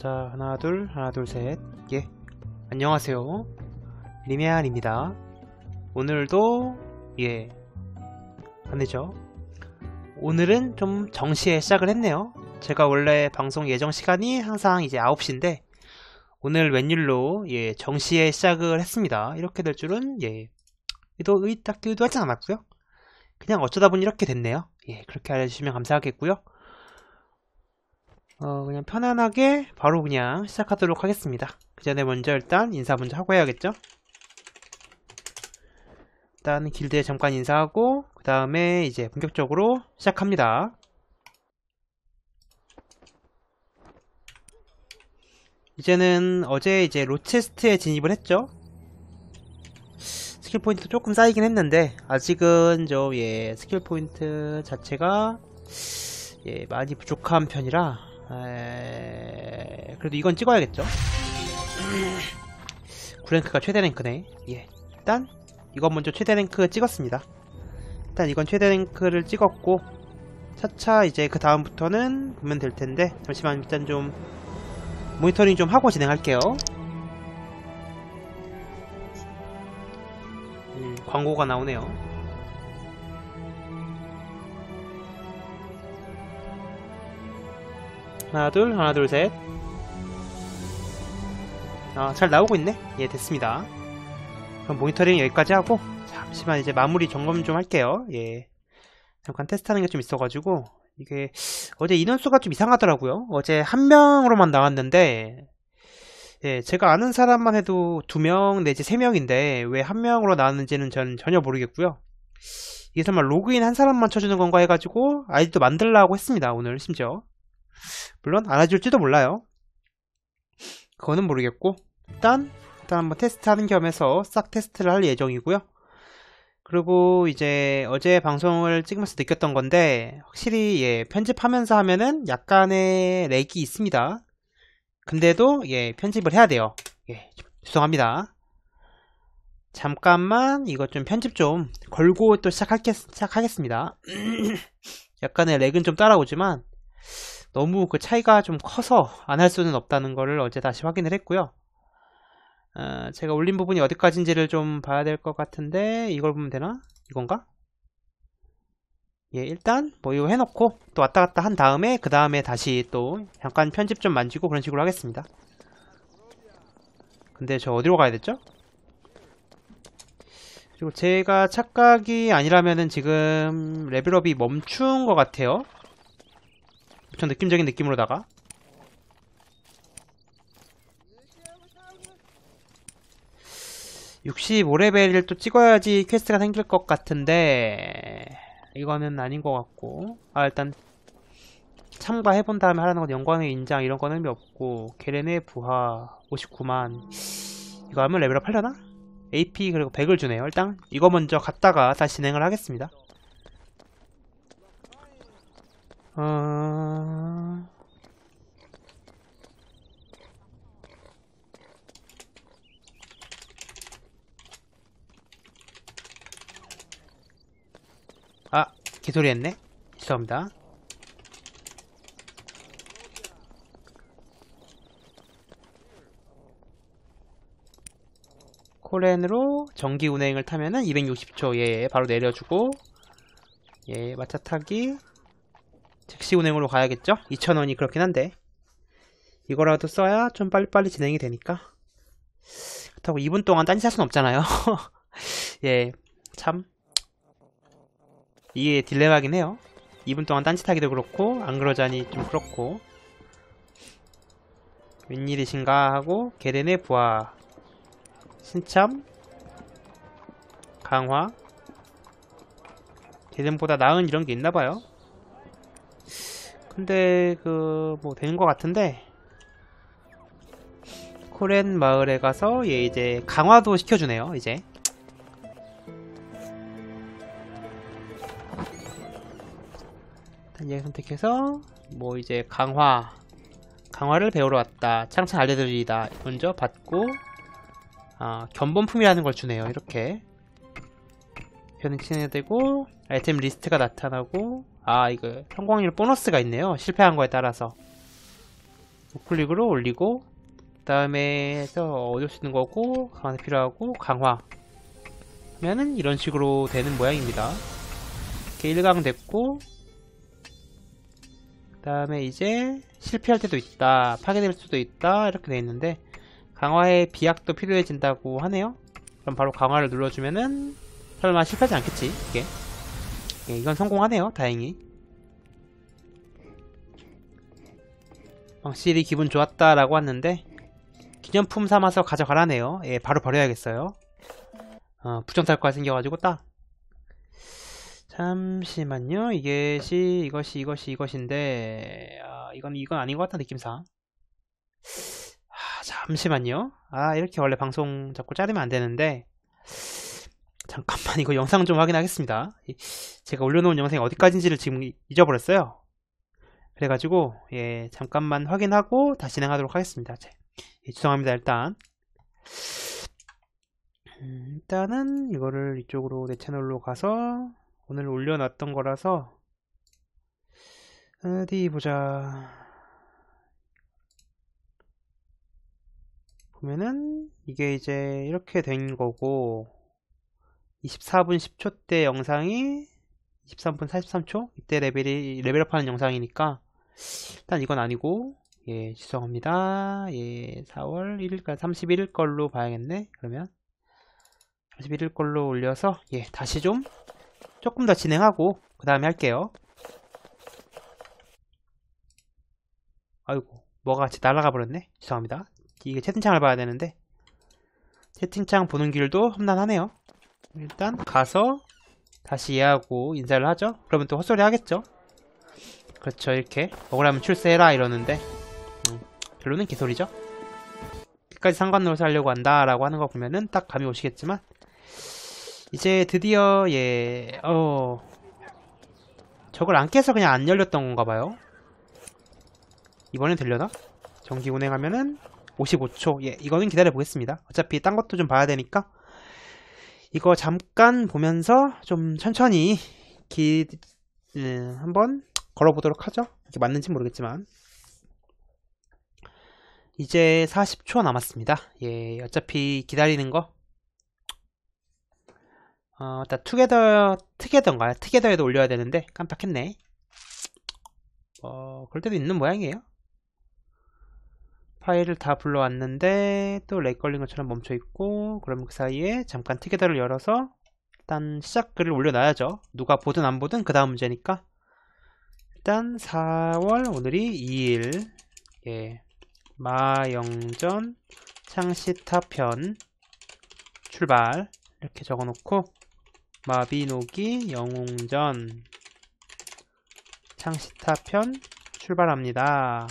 자 하나 둘 하나 둘 셋 예. 안녕하세요. 리메알입니다. 오늘도 예. 안되죠? 오늘은 좀 정시에 시작을 했네요. 제가 원래 방송 예정 시간이 항상 이제 9시인데 오늘 웬일로 예 정시에 시작을 했습니다. 이렇게 될 줄은 예. 의도 의딱 의도하지 않았고요. 그냥 어쩌다 보니 이렇게 됐네요. 예 그렇게 알려주시면 감사하겠고요 어, 그냥 편안하게 바로 그냥 시작하도록 하겠습니다. 그 전에 먼저 일단 인사 먼저 하고 해야겠죠? 일단 길드에 잠깐 인사하고 그 다음에 이제 본격적으로 시작합니다. 이제는 어제 이제 로체스트에 진입을 했죠. 스킬 포인트 조금 쌓이긴 했는데 아직은 저 예 스킬 포인트 자체가 예 많이 부족한 편이라 에... 그래도 이건 찍어야겠죠? 9랭크가 최대 랭크네. 예 일단 이건 먼저 최대 랭크 찍었습니다. 일단 이건 최대 랭크를 찍었고 차차 이제 그 다음부터는 보면 될 텐데 잠시만 일단 좀 모니터링 좀 하고 진행할게요. 음, 광고가 나오네요 하나 둘 하나 둘 셋. 아, 잘 나오고 있네? 예 됐습니다. 그럼 모니터링 여기까지 하고 잠시만 이제 마무리 점검 좀 할게요. 예. 잠깐 테스트하는 게 좀 있어가지고 이게 어제 인원수가 좀 이상하더라고요. 어제 한 명으로만 나왔는데 예 제가 아는 사람만 해도 두 명 내지 세 명인데 왜 한 명으로 나왔는지는 전 전혀 모르겠고요. 이게 설마 로그인 한 사람만 쳐주는 건가 해가지고 아이디도 만들라고 했습니다 오늘 심지어 물론 알아줄지도 몰라요. 그거는 모르겠고 일단 일단 한번 테스트하는 겸해서 싹 테스트를 할 예정이고요. 그리고 이제 어제 방송을 찍으면서 느꼈던 건데 확실히 예, 편집하면서 하면은 약간의 렉이 있습니다. 근데도 예, 편집을 해야 돼요. 예, 죄송합니다. 잠깐만 이것 좀 편집 좀 걸고 또 시작할게, 시작하겠습니다. 약간의 렉은 좀 따라오지만 너무 그 차이가 좀 커서 안 할 수는 없다는 것을 어제 다시 확인을 했고요. 어, 제가 올린 부분이 어디까지인지를 좀 봐야 될 것 같은데 이걸 보면 되나? 이건가? 예, 일단 뭐 이거 해놓고 또 왔다 갔다 한 다음에 그 다음에 다시 또 잠깐 편집 좀 만지고 그런 식으로 하겠습니다. 근데 저 어디로 가야 됐죠? 그리고 제가 착각이 아니라면은 지금 레벨업이 멈춘 것 같아요. 전 느낌적인 느낌으로다가. 6 5레벨을 또 찍어야지 퀘스트가 생길 것 같은데 이거는 아닌 것 같고. 아 일단 참가해본 다음에 하라는 건 영광의 인장 이런 건 의미 없고 게렌의 부하 59만. 이거 하면 레벨업 하려나? AP 그리고 100을 주네요 일단. 이거 먼저 갔다가 다시 진행을 하겠습니다 어... 아, 개소리 했네. 죄송합니다. 코렌으로 전기 운행을 타면은 260초 예 바로 내려주고 예 마차 타기 즉시 운행으로 가야겠죠? 2,000원이 그렇긴 한데. 이거라도 써야 좀 빨리빨리 진행이 되니까. 그렇다고 2분 동안 딴짓 할 순 없잖아요. 예, 참. 이게 딜레마긴 해요. 2분 동안 딴짓하기도 그렇고 안 그러자니 좀 그렇고. 웬일이신가 하고 게렌의 부하. 신참. 강화. 게렌보다 나은 이런 게 있나봐요 근데 그 뭐 되는 것 같은데. 코렌 마을에 가서 얘 이제 강화도 시켜주네요 이제. 단얘 선택해서 뭐 이제 강화 강화를 배우러 왔다. 창창 알려드리다. 먼저 받고 아, 견본품이라는 걸 주네요 이렇게. 변신해야 되고 아이템 리스트가 나타나고 아 이거 성공률 보너스가 있네요 실패한 거에 따라서. 우클릭으로 올리고 그 다음에 해서 얻을 수 있는 거고 강화 필요하고 강화. 하면은 이런 식으로 되는 모양입니다. 이렇게 1강 됐고 그 다음에 이제 실패할 때도 있다 파괴될 수도 있다 이렇게 돼 있는데 강화에 비약도 필요해진다고 하네요. 그럼 바로 강화를 눌러주면은 설마 실패하지 않겠지 이게 예, 이건 성공하네요. 다행히. 확실히 기분 좋았다라고 왔는데 기념품 삼아서 가져가라네요. 예 바로 버려야겠어요. 어, 부정탈과 생겨가지고 딱. 잠시만요. 이게 시 이것이 이것이 이것인데 아, 이건 이건 아닌 것 같은 느낌상. 아, 잠시만요. 아 이렇게 원래 방송 자꾸 자르면 안 되는데 잠깐만 이거 영상 좀 확인하겠습니다. 이- 제가 올려놓은 영상이 어디까지인지를 지금 잊어버렸어요. 그래가지고 예 잠깐만 확인하고 다시 진행하도록 하겠습니다. 제- 예, 죄송합니다 일단. 음, 일단은 이거를 이쪽으로 내 채널로 가서 오늘 올려놨던 거라서 어디 보자. 보면은 이게 이제 이렇게 된 거고 24분 10초 때 영상이 23분 43초? 이때 레벨이 레벨업하는 영상이니까 일단 이건 아니고 예 죄송합니다. 예 4월 1일까지 31일 걸로 봐야겠네 그러면. 31일 걸로 올려서 예 다시 좀 조금 더 진행하고 그 다음에 할게요. 아이고 뭐가 같이 날아가 버렸네? 죄송합니다. 이게 채팅창을 봐야 되는데. 채팅창 보는 길도 험난하네요 일단 가서 다시 얘하고 인사를 하죠 그러면 또 헛소리 하겠죠 그렇죠 이렇게 억울하면 출세해라 이러는데 음, 결론은 개소리죠 끝까지 상관노릇을 하려고 한다 라고 하는 거 보면은 딱 감이 오시겠지만 이제 드디어 예, 어 저걸 안 깨서 그냥 안 열렸던 건가 봐요. 이번엔 되려나? 정기 운행하면은 55초. 예, 이거는 기다려 보겠습니다. 어차피 딴 것도 좀 봐야 되니까 이거 잠깐 보면서 좀 천천히 기 음, 한번 걸어보도록 하죠. 이게 맞는지 모르겠지만 이제 40초 남았습니다. 예, 어차피 기다리는 거 어, 일단 투게더, 트게더인가요? 트게더에도 올려야 되는데 깜빡했네. 어, 그럴 때도 있는 모양이에요. 파일을 다 불러왔는데 또 렉 걸린 것처럼 멈춰 있고 그럼 그 사이에 잠깐 트게더를 열어서 일단 시작 글을 올려놔야죠. 누가 보든 안 보든 그 다음 문제니까 일단 4월 오늘이 2일 예 마영전 창시타편 출발 이렇게 적어놓고 마비노기 영웅전 창시타편 출발합니다.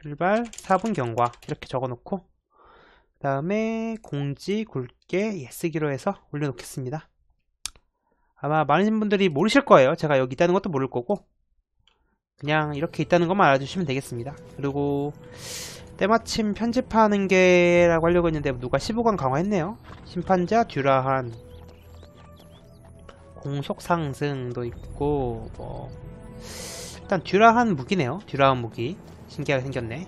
출발 4분 경과 이렇게 적어놓고 그 다음에 공지 굵게 예, 쓰기로 해서 올려놓겠습니다. 아마 많은 분들이 모르실 거예요. 제가 여기 있다는 것도 모를 거고 그냥 이렇게 있다는 것만 알아주시면 되겠습니다. 그리고 때마침 편집하는 게 라고 하려고 했는데 누가 15강 강화했네요. 심판자 듀라한 공속 상승도 있고 뭐 일단 듀라한 무기네요. 듀라한 무기 신기하게 생겼네.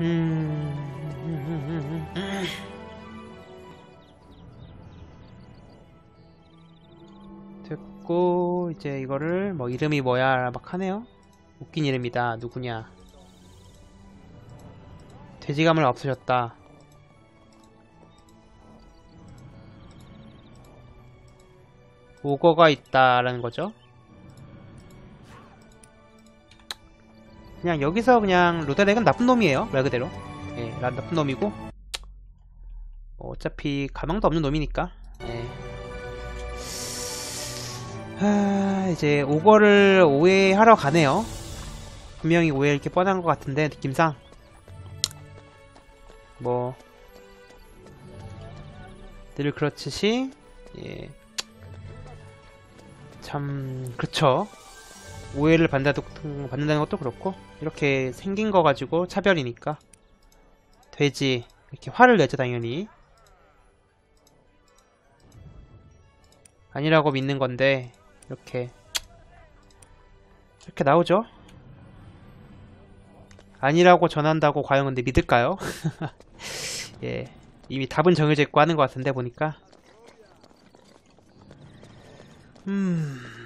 음... 됐고 이제 이거를 뭐 이름이 뭐야 막 하네요. 웃긴 이름이다. 누구냐? 돼지감을 없으셨다. 오거가 있다라는 거죠. 그냥 여기서 그냥 로데렉은 나쁜 놈이에요. 말 그대로. 예, 난 나쁜 놈이고. 뭐 어차피 가망도 없는 놈이니까. 예. 하, 이제 오거를 오해하러 가네요. 분명히 오해 이렇게 뻔한 것 같은데 느낌상 뭐 늘 그렇듯이 예. 참 그렇죠. 오해를 받는다도, 받는다는 것도 그렇고 이렇게 생긴 거 가지고 차별이니까 돼지 이렇게 화를 내죠 당연히 아니라고 믿는 건데 이렇게 이렇게 나오죠? 아니라고 전한다고 과연 근데 믿을까요? 예, 이미 답은 정해져 있고 하는 것 같은데 보니까 음...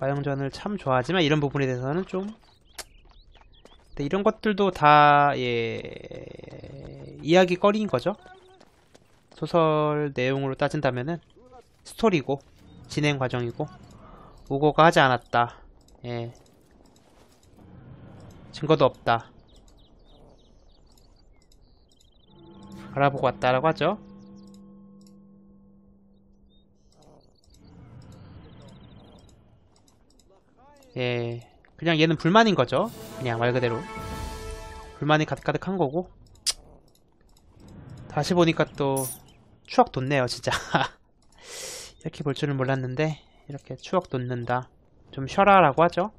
마영전을 참 좋아하지만 이런 부분에 대해서는 좀 이런 것들도 다 예... 이야기거리인 거죠 소설 내용으로 따진다면은 스토리고 진행 과정이고 우고가 하지 않았다 예. 증거도 없다. 알아보고 왔다라고 하죠. 예. 그냥 얘는 불만인 거죠. 그냥 말 그대로. 불만이 가득가득한 거고. 다시 보니까 또 추억 돋네요, 진짜. 이렇게 볼 줄은 몰랐는데 이렇게 추억 돋는다. 좀 쉬어라 라고 하죠.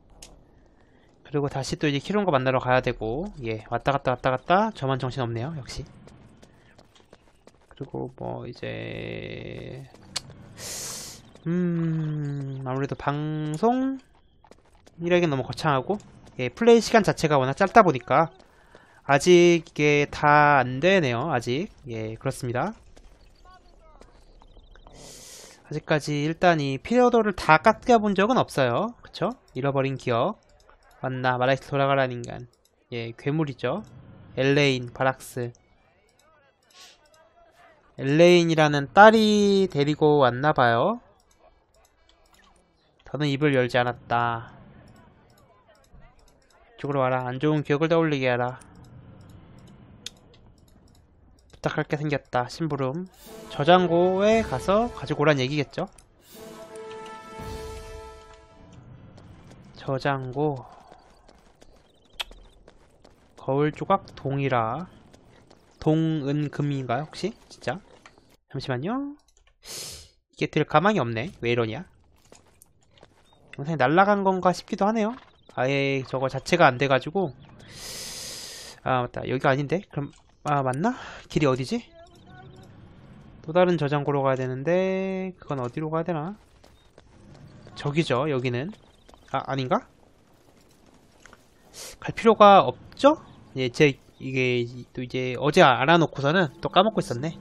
그리고 다시 또 이제 키론거 만나러 가야 되고 예 왔다 갔다 왔다 갔다 저만 정신 없네요 역시 그리고 뭐 이제 음 아무래도 방송 이라기 너무 거창하고 예 플레이 시간 자체가 워낙 짧다 보니까 아직 이게 다 안 되네요 아직 예 그렇습니다 아직까지 일단 이 피리어더를 다 깎여본 적은 없어요. 그쵸? 잃어버린 기억. 왔나? 마라이스 돌아가라는 인간. 예, 괴물이죠. 엘레인, 바락스. 엘레인이라는 딸이 데리고 왔나봐요. 더는 입을 열지 않았다. 이쪽으로 와라. 안 좋은 기억을 떠올리게 하라. 부탁할 게 생겼다. 심부름. 저장고에 가서 가지고 오란 얘기겠죠? 저장고. 거울 조각 동이라. 동은금인가요, 혹시? 진짜? 잠시만요. 이게 될 가망이 없네. 왜 이러냐? 영상이 날라간 건가 싶기도 하네요. 아예 저거 자체가 안 돼가지고. 아, 맞다. 여기가 아닌데? 그럼 아 맞나? 길이 어디지? 또 다른 저장고로 가야 되는데 그건 어디로 가야 되나? 저기죠 여기는 아 아닌가? 갈 필요가 없죠? 예, 제 이게 또 이제 어제 알아놓고서는 또 까먹고 있었네.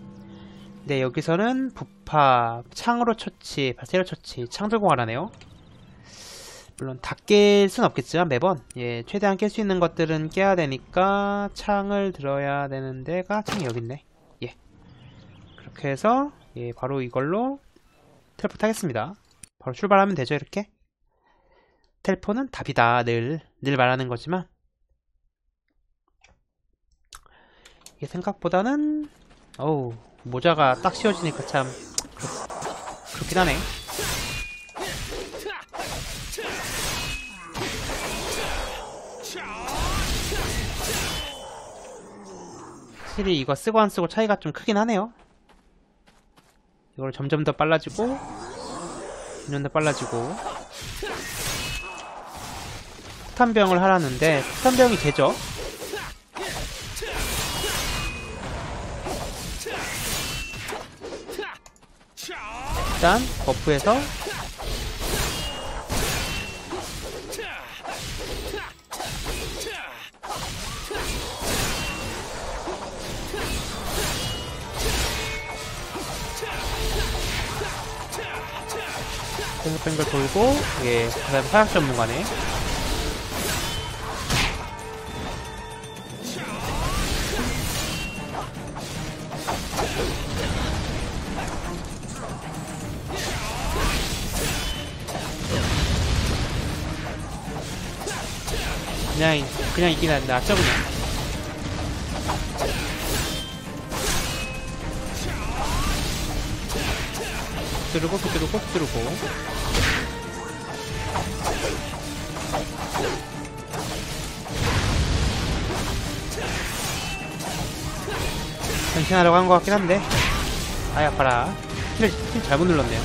네, 여기서는 부파, 창으로 처치, 바세로 처치, 창 들고 가라네요. 물론 다 깰 순 없겠지만 매번 예 최대한 깰 수 있는 것들은 깨야 되니까 창을 들어야 되는 데가 창이 여기 있네. 예. 그렇게 해서 예 바로 이걸로 텔포트 하겠습니다. 바로 출발하면 되죠 이렇게? 텔포는 답이다 늘. 늘 말하는 거지만. 이게 생각보다는 어우 모자가 딱 씌워지니까 참 그렇, 그렇긴 하네 확실히 이거 쓰고 안 쓰고 차이가 좀 크긴 하네요. 이걸 점점 더 빨라지고 점점 더 빨라지고. 폭탄병을 하라는데 폭탄병이 되죠? 일단 버프에서 뱅글뱅글 돌고 예, 그 다음에 사약 전문가네 그냥 그냥 이긴 낫죠 그냥 두르고 두르고 두르고 변신하려고 한 것 같긴 한데. 아이 아파라. 힐, 힐 잘못 눌렀네요.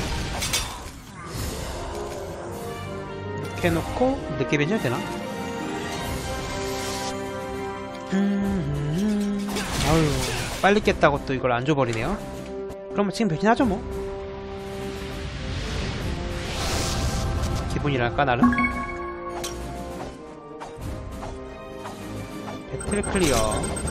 이렇게 해놓고 늦게 변신해도 되나? 음, 아유 빨리 깼다고 또 이걸 안 줘버리네요. 그러면 지금 변신하죠 뭐? 기분이랄까 나름? 배틀 클리어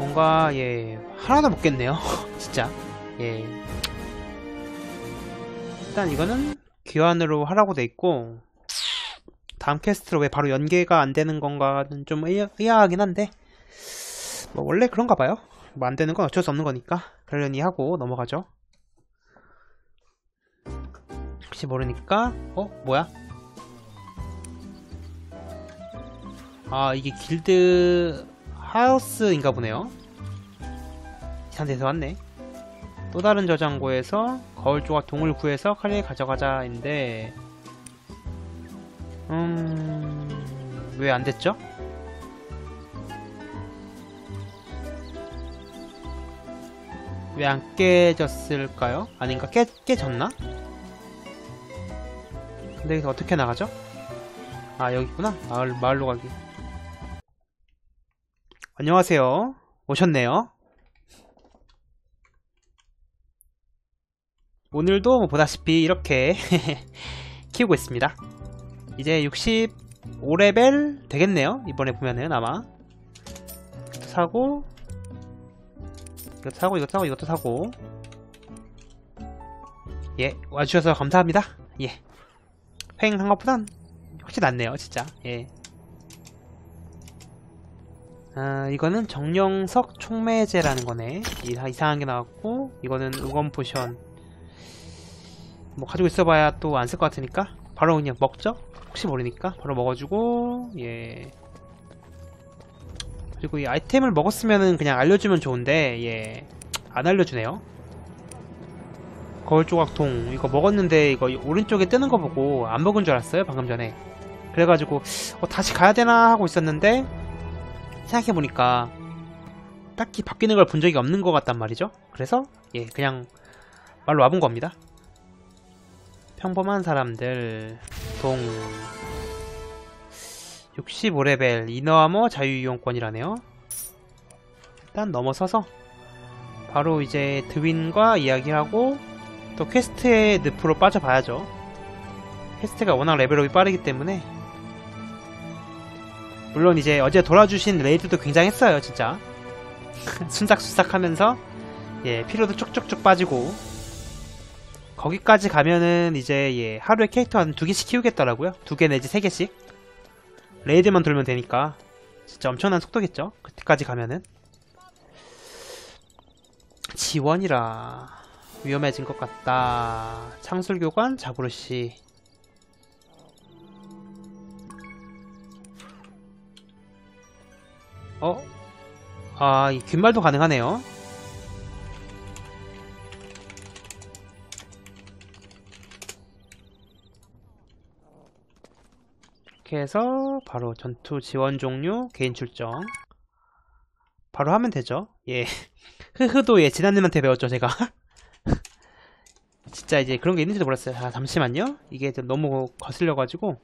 뭔가 예 하나도 못 깼네요. 진짜. 예. 일단 이거는 귀환으로 하라고 돼 있고 다음 퀘스트로 왜 바로 연계가 안 되는 건가는 좀 의아, 의아하긴 한데 뭐 원래 그런가 봐요. 뭐 안 되는 건 어쩔 수 없는 거니까 그러려니 하고 넘어가죠. 혹시 모르니까 어? 뭐야? 아 이게 길드 하우스인가 보네요 이상한 데서 왔네 또 다른 저장고에서 거울 조각 동을 구해서 칼리 가져가자인데 음... 왜 안됐죠? 왜 안 깨졌을까요? 아닌가? 깨, 깨졌나? 근데 여기서 어떻게 나가죠? 아 여기구나 마을, 마을로 가기 안녕하세요. 오셨네요. 오늘도 뭐 보다시피 이렇게 키우고 있습니다. 이제 65레벨 되겠네요. 이번에 보면은 아마. 이것도 사고 이것도 사고 이것도 사고 이것도 사고. 예 와주셔서 감사합니다. 예. 횡한 것보단 훨씬 낫네요 진짜. 예 아, 이거는 정령석 촉매제라는 거네. 이- 이상한 게 나왔고, 이거는 응원 포션. 뭐 가지고 있어봐야 또 안 쓸 것 같으니까. 바로 그냥 먹죠? 혹시 모르니까. 바로 먹어주고 예. 그리고 이 아이템을 먹었으면은 그냥 알려주면 좋은데 예 안 알려주네요. 거울 조각통. 이거 먹었는데 이거 오른쪽에 뜨는 거 보고 안 먹은 줄 알았어요 방금 전에. 그래가지고 어, 다시 가야 되나 하고 있었는데 생각해보니까 딱히 바뀌는 걸 본 적이 없는 것 같단 말이죠? 그래서 예 그냥 말로 와본 겁니다. 평범한 사람들 동 65레벨 이너아머 자유이용권이라네요. 일단 넘어서서 바로 이제 드윈과 이야기하고 또 퀘스트의 늪으로 빠져봐야죠. 퀘스트가 워낙 레벨업이 빠르기 때문에 물론 이제 어제 돌아주신 레이드도 굉장했어요 진짜 순삭순삭 하면서 예 피로도 쭉쭉쭉 빠지고 거기까지 가면은 이제 예, 하루에 캐릭터 한 두 개씩 키우겠더라고요. 두 개 내지 세 개씩. 레이드만 돌면 되니까 진짜 엄청난 속도겠죠. 그때까지 가면은 지원이라 위험해진 것 같다. 창술교관 자구르씨. 어? 아, 이 귓말도 가능하네요. 이렇게 해서 바로 전투 지원 종료 개인 출정. 바로 하면 되죠. 예. 흐흐도 예 진아님한테 배웠죠 제가. 진짜 이제 그런 게 있는지도 몰랐어요. 아 잠시만요. 이게 좀 너무 거슬려가지고.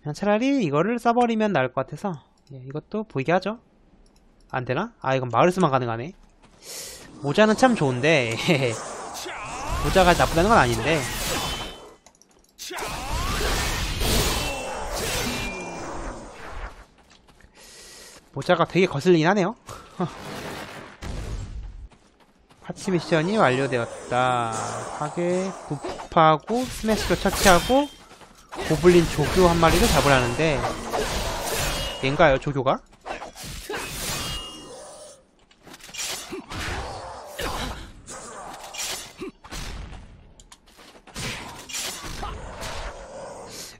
그냥 차라리 이거를 써버리면 나을 것 같아서 예, 이것도 보이게 하죠 안되나? 아 이건 마을에서만 가능하네 모자는 참 좋은데 모자가 나쁘다는 건 아닌데 모자가 되게 거슬리긴 하네요. 파치 미션이 완료되었다. 파괴, 부파하고 스매시로 처치하고 고블린 조교 한 마리를 잡으라는데 얘인가요, 조교가?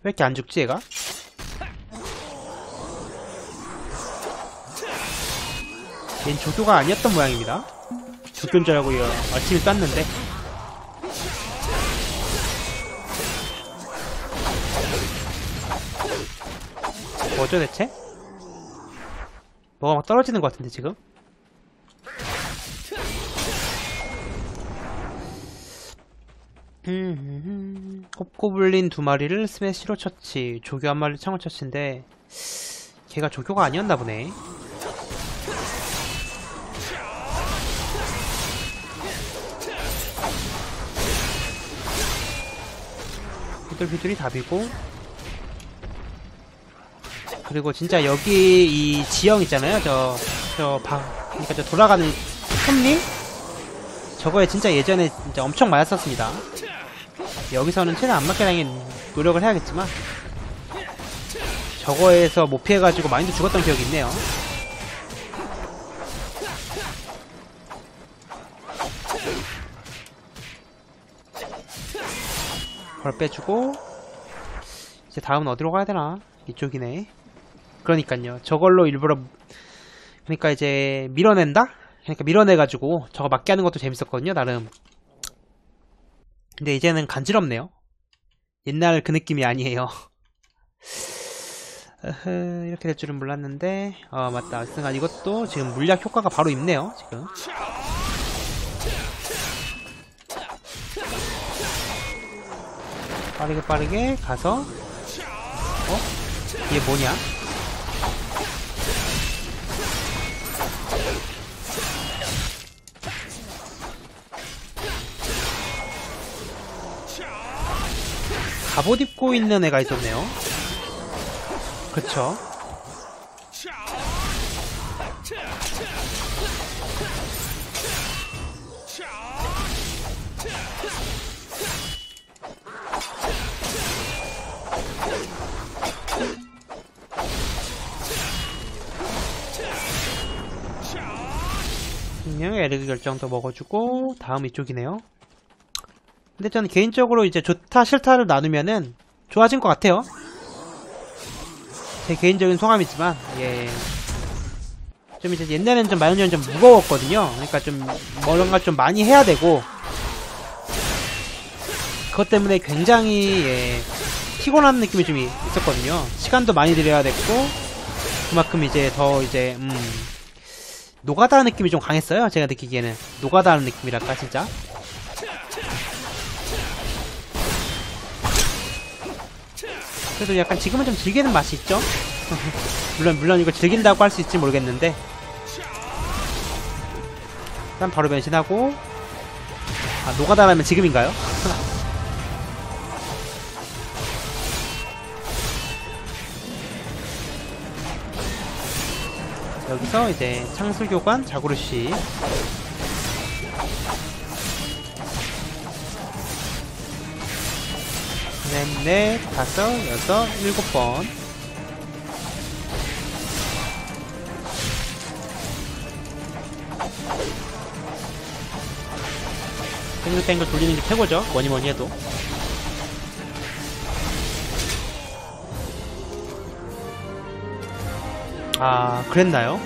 왜 이렇게 안 죽지, 얘가? 얜 조교가 아니었던 모양입니다. 조교인 줄 알고 아침에 땄는데 뭐죠 대체? 뭐가 막 떨어지는 것 같은데 지금? 음, 홉고블린 두 마리를 스매시로 처치 조교 한 마리를 창을 처치인데 걔가 조교가 아니었나 보네 비둘비둘이 답이고 그리고 진짜 여기 이 지형 있잖아요. 저 저 방 그러니까 저 돌아가는 톱니 저거에 진짜 예전에 진짜 엄청 맞았었습니다. 여기서는 최대한 안 맞게 당긴 노력을 해야겠지만 저거에서 못 피해가지고 마인드 죽었던 기억이 있네요. 그걸 빼주고 이제 다음은 어디로 가야 되나? 이쪽이네 그러니까요. 저걸로 일부러 그러니까 이제 밀어낸다? 그러니까 밀어내가지고 저거 맞게 하는 것도 재밌었거든요 나름. 근데 이제는 간지럽네요. 옛날 그 느낌이 아니에요. 이렇게 될 줄은 몰랐는데. 어 맞다. 승아 이것도 지금 물약 효과가 바로 있네요 지금. 빠르게 빠르게 가서 어? 이게 뭐냐? 갑옷 입고 있는 애가 있었네요. 그쵸? 분명 에르그 결정도 먹어주고 다음 이쪽이네요. 근데 저는 개인적으로 이제 좋다 싫다를 나누면은 좋아진 것 같아요. 제 개인적인 소감이지만 예. 좀 이제 옛날에는 좀 마요니언 좀 무거웠거든요. 그러니까 좀 뭔가 좀 많이 해야 되고 그것 때문에 굉장히 예, 피곤한 느낌이 좀 있었거든요. 시간도 많이 들여야 됐고 그만큼 이제 더 이제 음 노가다 느낌이 좀 강했어요. 제가 느끼기에는 노가다 하는 느낌이랄까 진짜. 그래도 약간 지금은 좀 즐기는 맛이 있죠? 물론 물론 이거 즐긴다고 할 수 있을지 모르겠는데 일단 바로 변신하고 아 노가다라면 지금인가요? 여기서 이제 창술교관 자구르씨 넷, 넷, 다섯, 여섯, 일곱 번. 땡글땡글 돌리는 게 최고죠. 뭐니 뭐니 해도. 아, 그랬나요?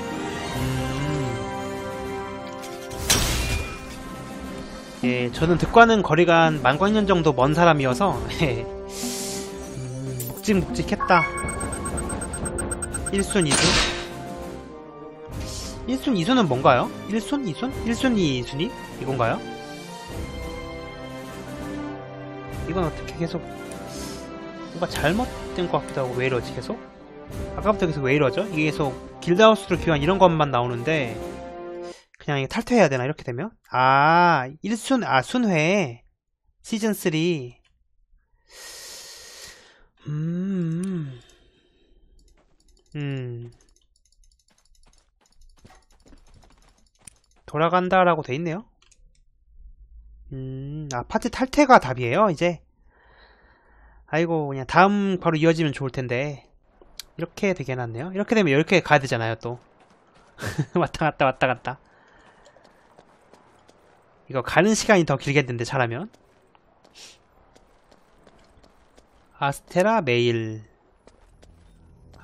음. 예, 저는 득과는 거리가 한 만광년 정도 먼 사람이어서, 예. 음, 묵직묵직했다. 1순, 2순? 1순, 2순은 뭔가요? 1순, 2순? 1순, 2순위? 이건가요? 이건 어떻게 계속 뭔가 잘못된 것 같기도 하고 왜 이러지 계속? 아까부터 계속 왜 이러죠? 이게 계속 길드하우스로 귀환 이런 것만 나오는데 그냥 탈퇴해야 되나 이렇게 되면? 아 1순 아 순회 시즌 3 음... 음... 돌아간다라고 돼 있네요 음... 아 파티 탈퇴가 답이에요 이제 아이고 그냥 다음 바로 이어지면 좋을 텐데 이렇게 되게 해놨네요. 이렇게 되면 이렇게 가야 되잖아요, 또. 왔다 갔다 왔다 갔다. 이거 가는 시간이 더 길겠는데, 잘하면. 아스테라 메일.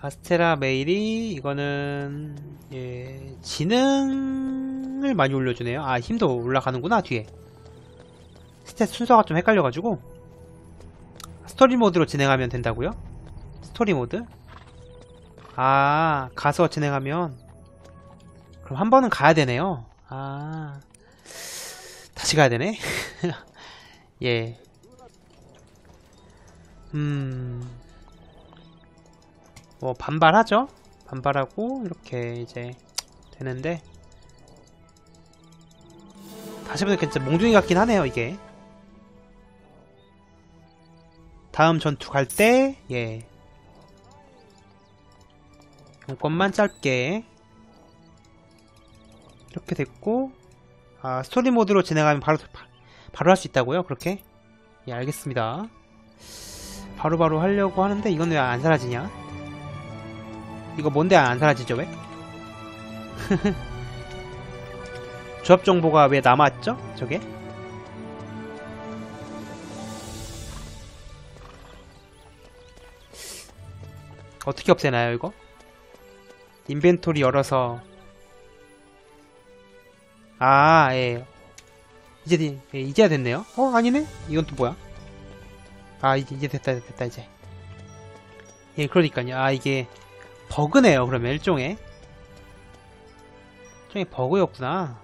아스테라 메일이, 이거는, 예, 지능을 많이 올려주네요. 아, 힘도 올라가는구나, 뒤에. 스탯 순서가 좀 헷갈려가지고. 스토리 모드로 진행하면 된다고요? 스토리 모드? 아, 가서 진행하면 그럼 한 번은 가야 되네요. 아, 다시 가야 되네. 예. 음, 뭐 반발하죠. 반발하고 이렇게 이제 되는데 다시 보니까 진짜 몽둥이 같긴 하네요 이게. 다음 전투 갈 때, 예. 용건만 짧게. 이렇게 됐고, 아, 스토리 모드로 진행하면 바로, 바로 할 수 있다고요? 그렇게? 예, 알겠습니다. 바로바로 하려고 하는데, 이건 왜 안 사라지냐? 이거 뭔데 안 사라지죠, 왜? 조합 정보가 왜 남았죠? 저게? 어떻게 없애나요, 이거? 인벤토리 열어서. 아, 예. 이제, 되- 예, 이제야 됐네요. 어, 아니네? 이건 또 뭐야? 아, 이제, 이제 됐다, 됐다, 이제. 예, 그러니까요. 아, 이게, 버그네요, 그러면, 일종의. 일종의 버그였구나.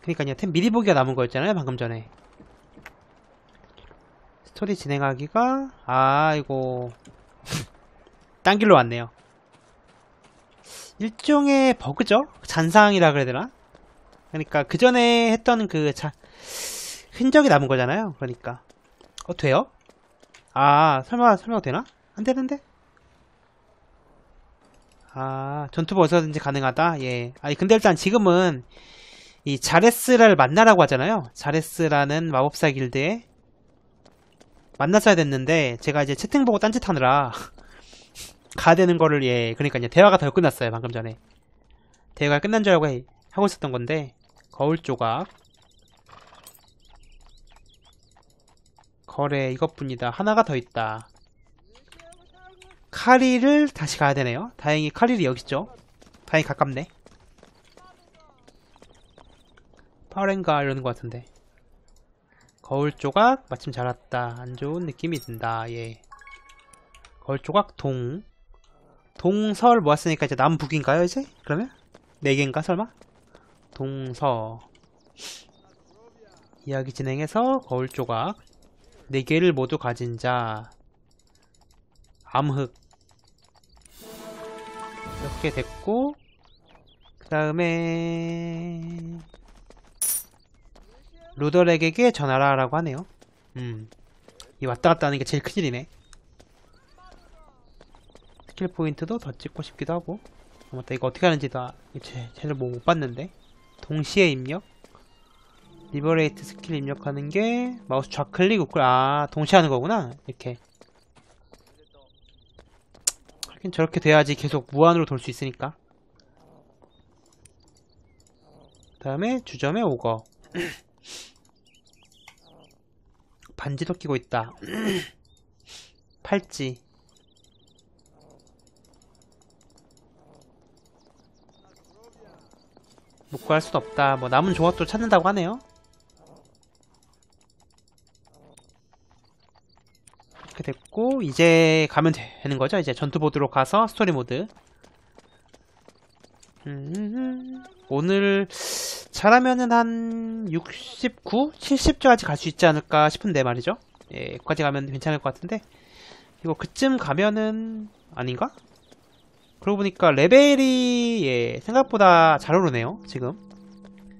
그니까요, 템 미리 보기가 남은 거였잖아요, 방금 전에. 스토리 진행하기가 아 이거 딴 길로 왔네요 일종의 버그죠 잔상이라 그래야 되나 그러니까 그 전에 했던 그 자, 흔적이 남은 거잖아요. 그러니까. 어 돼요? 아 설마 설마 되나? 안 되는데? 아 전투부 어디서든지 가능하다? 예. 아니 근데 일단 지금은 이 자레스를 만나라고 하잖아요. 자레스라는 마법사 길드에 만났어야 됐는데 제가 이제 채팅 보고 딴짓하느라 가야 되는 거를 예. 그러니까요 대화가 덜 끝났어요 방금 전에. 대화가 끝난 줄 알고 해- 하고 있었던 건데 거울 조각 거래 이것뿐이다. 하나가 더 있다. 카리를 다시 가야 되네요. 다행히 카리이 여기 있죠? 다행히 가깝네. 파랭가 이러는 것 같은데. 거울 조각 마침 잘 왔다. 안 좋은 느낌이 든다. 예. 거울 조각 동. 동설 모았으니까 이제 남북인가요 이제? 그러면? 네 개인가 설마? 동서. 이야기 진행해서 거울 조각 네 개를 모두 가진 자 암흑 이렇게 됐고 그 다음에 루더렉에게 전하라 라고 하네요. 음. 이 왔다 갔다 하는 게 제일 큰일이네. 스킬 포인트도 더 찍고 싶기도 하고. 아, 맞다. 이거 어떻게 하는지 다, 제, 제대로 뭐 못 봤는데. 동시에 입력. 리버레이트 스킬 입력하는 게 마우스 좌클릭 우클 아 동시에 하는 거구나 이렇게 하긴 저렇게 돼야지 계속 무한으로 돌 수 있으니까 그 다음에 주점에 오거 반지도 끼고 있다. 팔찌. 못 구할 순 없다. 뭐 남은 조합도 찾는다고 하네요. 이렇게 됐고 이제 가면 되는 거죠. 이제 전투 보드로 가서 스토리 모드. 음, 오늘 잘하면은 한 69, 70조까지 갈 수 있지 않을까 싶은데 말이죠. 예, 여기까지 가면 괜찮을 것 같은데 이거 그쯤 가면은 아닌가? 그러고 보니까 레벨이 예, 생각보다 잘 오르네요. 지금